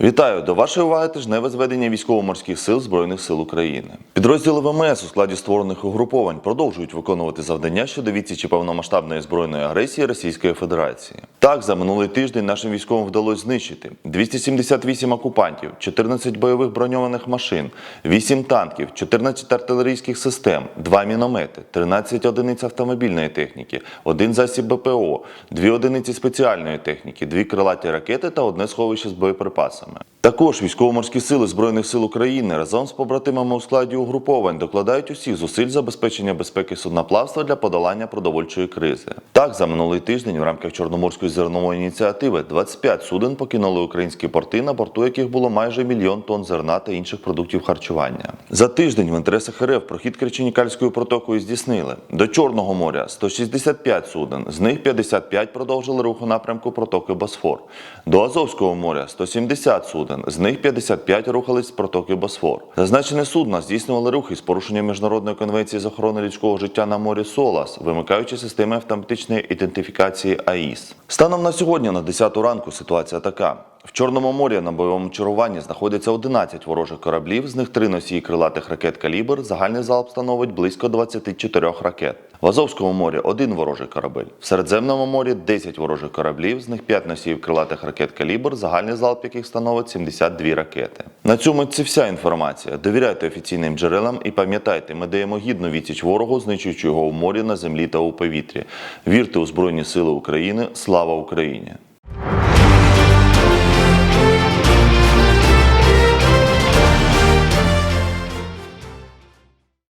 Вітаю до вашої уваги тижневе зведення військово-морських сил Збройних сил України. Підрозділи ВМС у складі створених угруповань продовжують виконувати завдання щодо відсічі повномасштабної збройної агресії Російської Федерації. Так, за минулий тиждень нашим військовим вдалося знищити 278 окупантів, 14 бойових броньованих машин, 8 танків, 14 артилерійських систем, 2 міномети, 13 одиниць автомобільної техніки, один засіб БПО, 2 одиниці спеціальної техніки, 2 крилаті ракети та одне сховище з боєприпасами. Також військово-морські сили Збройних сил України разом з побратимами у складі угруповань докладають усіх зусиль забезпечення безпеки судноплавства для подолання продовольчої кризи. Так, за минулий тиждень в рамках Чорноморської зернової ініціативи 25 суден покинули українські порти, на борту яких було майже мільйон тонн зерна та інших продуктів харчування. За тиждень в інтересах РФ прохід Керченікальською протокою здійснили до Чорного моря 165 суден, з них 55 продовжили рух у напрямку протоки Босфор. До Азовського моря 170 суден, з них 55 рухались з протоки Босфор. Зазначені судна здійснювали рухи з порушенням міжнародної конвенції з охорони людського життя на морі СОЛАС, вимикаючи системи автоматичної ідентифікації АІС. Станом на сьогодні, на 10 ранку, ситуація така. В Чорному морі на бойовому чаруванні знаходяться 11 ворожих кораблів, з них 3 носії крилатих ракет «Калібр». Загальний залп становить близько 24 ракет. В Азовському морі один ворожий корабель. В Середземному морі 10 ворожих кораблів, з них 5 носіїв крилатих ракет «Калібр», загальний залп яких становить 72 ракети. На цьому це вся інформація. Довіряйте офіційним джерелам і пам'ятайте, ми даємо гідну відсіч ворогу, знищуючи його у морі, на землі та у повітрі. Вірте у Збройні Сили України. Слава Україні!